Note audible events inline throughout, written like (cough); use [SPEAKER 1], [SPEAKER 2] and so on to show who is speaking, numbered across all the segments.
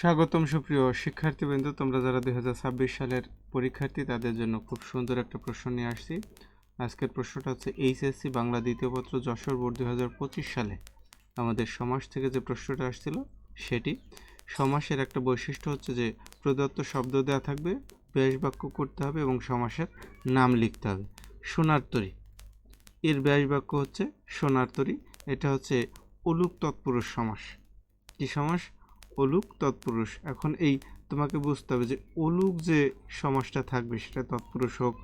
[SPEAKER 1] স্বাগতম, সুপ্রিয় শিক্ষার্থীবৃন্দ। তোমরা যারা দুই হাজার ছাব্বিশ সালের পরীক্ষার্থী, তাদের জন্য খুব সুন্দর একটা প্রশ্ন নিয়ে আসছি। আজকের প্রশ্নটা হচ্ছে, এইচএসসি বাংলা দ্বিতীয় পত্র যশোর বোর্ড দুই হাজার পঁচিশ সালে আমাদের সমাস থেকে যে প্রশ্নটা আসছিল, সেটি। সমাসের একটা বৈশিষ্ট্য হচ্ছে যে, প্রদত্ত শব্দ দেওয়া থাকবে ব্যাস বাক্য করতে হবে এবং সমাসের নাম লিখতে হবে। সোনার তরী। এর ব্যাস বাক্য হচ্ছে সোনার তরী। এটা হচ্ছে অলুক তৎপুরুষ সমাস। কি সমাস? অলুক তৎপুরুষ। এখন এই তোমাকে বুঝতে হবে যে অলুক যে সমাজটা থাকবে সেটা তৎপুরুষ হোক,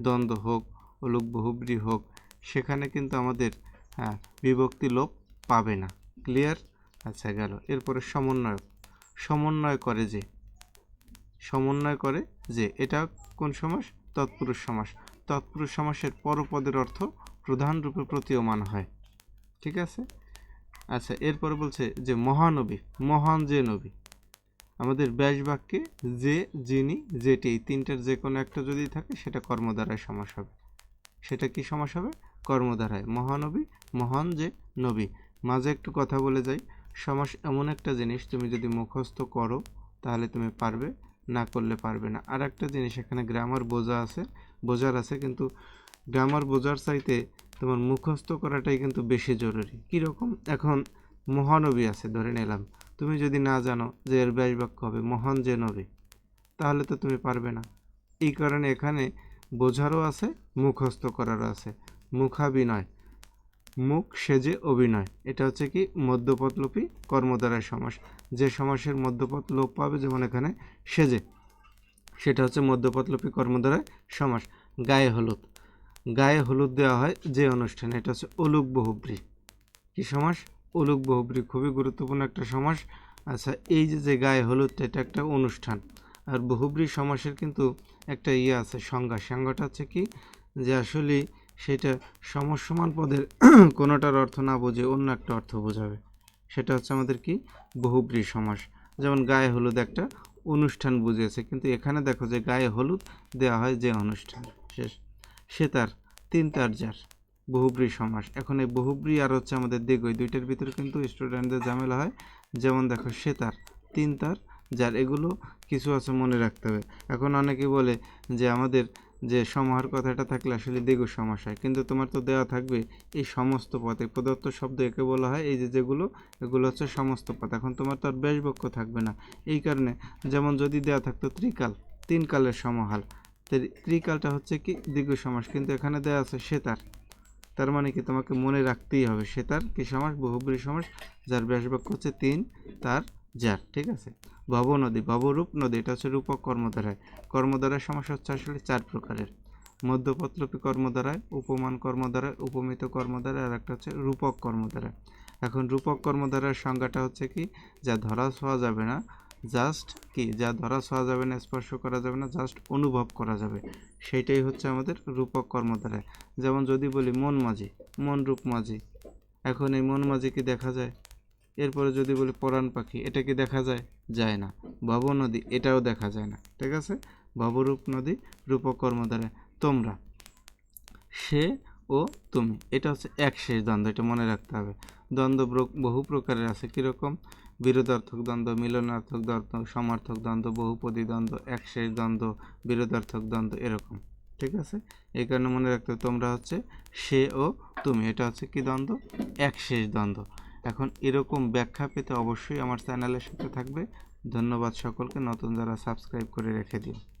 [SPEAKER 1] দ্বন্দ্ব হোক, অলুক বহুব্রী হোক, সেখানে কিন্তু আমাদের হ্যাঁ বিভক্তি লোপ পাবে না। ক্লিয়ার আচ্ছা গেল। এরপরে সমন্বয়। সমন্বয় করে যে। সমন্বয় করে যে। এটা কোন সমাস? তৎপুরুষ সমাস। তৎপুরুষ সমাসের পরপদের অর্থ প্রধান রূপে প্রতীয়মান হয়। ঠিক আছে? আচ্ছা এরপরে বলছে যে মহানবী, মহান যে নবী। আমাদের ব্যাস বাক্যে যে, যিনি, যেটি, এই তিনটার যে কোনো একটা যদি থাকে, সেটা কর্মদ্বারায় সমাস হবে। সেটা কি সমাস হবে? কর্মধারায়। মহানবী, মহান যে নবী। মাঝে একটু কথা বলে যাই। সমাস এমন একটা জিনিস, তুমি যদি মুখস্থ করো, তাহলে তুমি পারবে, না করলে পারবে না। আর একটা জিনিস, এখানে গ্রামার বোঝা আছে, বোঝার আছে, কিন্তু গ্রামার বোঝার চাইতে তোমার মুখস্থ করাটাই কিন্তু বেশি জরুরি। কীরকম এখন মহানবী আছে, ধরে নিলাম। তুমি যদি না জানো যে এর ব্যাস বাক্য হবে মহান যে নবী, তাহলে তো তুমি পারবে না। এই কারণে এখানে বোঝারও আছে, মুখস্থ করারও আছে। মুখাভিনয়, মুখ সেজে অভিনয়। এটা হচ্ছে কি মধ্যপদলোপী কর্মদ্বারায় সমাস। যে সমাসের মধ্যপদ লোপ পাবে যেমন এখানে সেজে, সেটা হচ্ছে মধ্যপদলোপী কর্মদ্বারায় সমাস। গায়ে হলুদ। গায়ে হলুদ দেওয়া হয় যে অনুষ্ঠানে। এটা হচ্ছে অলুক বহুব্রী। কি সমাস? অলুক বহুব্রী খুবই গুরুত্বপূর্ণ একটা সমাস। আচ্ছা এই যে যে গায়ে হলুদটা, এটা একটা অনুষ্ঠান। আর বহুব্রী সমাসের কিন্তু একটা ইয়ে আছে, সংজ্ঞা। সংজ্ঞাটা হচ্ছে কি? যে আসলে সেটা সমসমান পদের (clears throat) কোনোটার অর্থ না বুঝে অন্য একটা অর্থ বোঝাবে। সেটা হচ্ছে আমাদের কি? বহুব্রী সমাস। যেমন গায়ে হলুদ একটা অনুষ্ঠান বুঝিয়েছে, কিন্তু এখানে দেখো যে গায়ে হলুদ দেওয়া হয় যে অনুষ্ঠান। শেষ। সে তার তিন তার যার বহুব্রী সমাস। এখন এই বহুব্রী আর হচ্ছে আমাদের দিগই দুইটার ভিতরে কিন্তু স্টুডেন্টদের ঝামেলা হয়। যেমন দেখো, সে তার তিন তার যার এগুলো কিছু আছে মনে রাখতে হবে। এখন অনেকে বলে যে আমাদের যে সমাহার কথাটা থাকলে আসলে দ্বিগু সমাস হয়। কিন্তু তোমার তো দেওয়া থাকবে এই সমস্ত পথে। প্রদত্ত শব্দ একে বলা হয়, এই যে যেগুলো, এগুলো হচ্ছে সমস্ত পথ। এখন তোমার তো আর বেশ বাক্য থাকবে না। এই কারণে যেমন যদি দেওয়া থাকতো ত্রিকাল তিন কালের সমাহার ত্রিকালটা হচ্ছে কি দীর্ঘ সমাস, কিন্তু এখানে দেওয়া আছে সেতার। তার মানে কি তোমাকে মনে রাখতেই হবে, সেতার কি সমাস বহুব্রী সমাস, যার ব্যাস বাক্য হচ্ছে তিন, তার যার, ঠিক আছে? ভব নদী, ভবরূপ নদী, এটা হচ্ছে রূপক কর্মধারায়। কর্মধারায় সমাস হচ্ছে আসলে চার প্রকারের। মধ্যপত্রপী কর্মধারায়, উপমান কর্মধারায়, উপমিত কর্মধারায়, আর একটা হচ্ছে রূপক কর্মধারায়। এখন রূপক কর্মধারার সংজ্ঞাটা হচ্ছে কি? যা ধরা ছোঁয়া যাবে না জাস্ট কি, যা ধরা ছোঁয়া যাবে না, স্পর্শ করা যাবে না, জাস্ট অনুভব করা যাবে। সেইটাই হচ্ছে আমাদের রূপক কর্মধারায় যেমন যদি বলি মন মাঝি, মন রূপ মাঝি। এখন এই মন মাঝি কি দেখা যায়? এরপরে যদি বলি পরাণ পাখি, এটা কি দেখা যায়? যায় না। ভব নদী, এটাও দেখা যায় না। ঠিক আছে? ভবরূপ নদী, রূপক কর্মধারায় তোমরা, সে ও তুমি, এটা হচ্ছে এক শেষ দ্বন্দ্ব, এটা মনে রাখতে হবে। দ্বন্দ্ব বহু প্রকারের আছে। কীরকম? বিরোধার্থক দ্বন্দ্ব, মিলনার্থক দ্বন্দ্ব, সমার্থক দ্বন্দ্ব, বহুপদী দ্বন্দ্ব এক শেষ দ্বন্দ্ব, বিরোধার্থক দ্বন্দ্ব, এরকম। ঠিক আছে? এই কারণে মনে রাখতে তোমরা হচ্ছে সে ও তুমি। এটা হচ্ছে কি দ্বন্দ্ব? এক শেষ দ্বন্দ্ব। এখন এরকম ব্যাখ্যা পেতে অবশ্যই আমার চ্যানেলের সাথে থাকবে। ধন্যবাদ সকলকে। নতুন যারা সাবস্ক্রাইব করে রেখে দিও।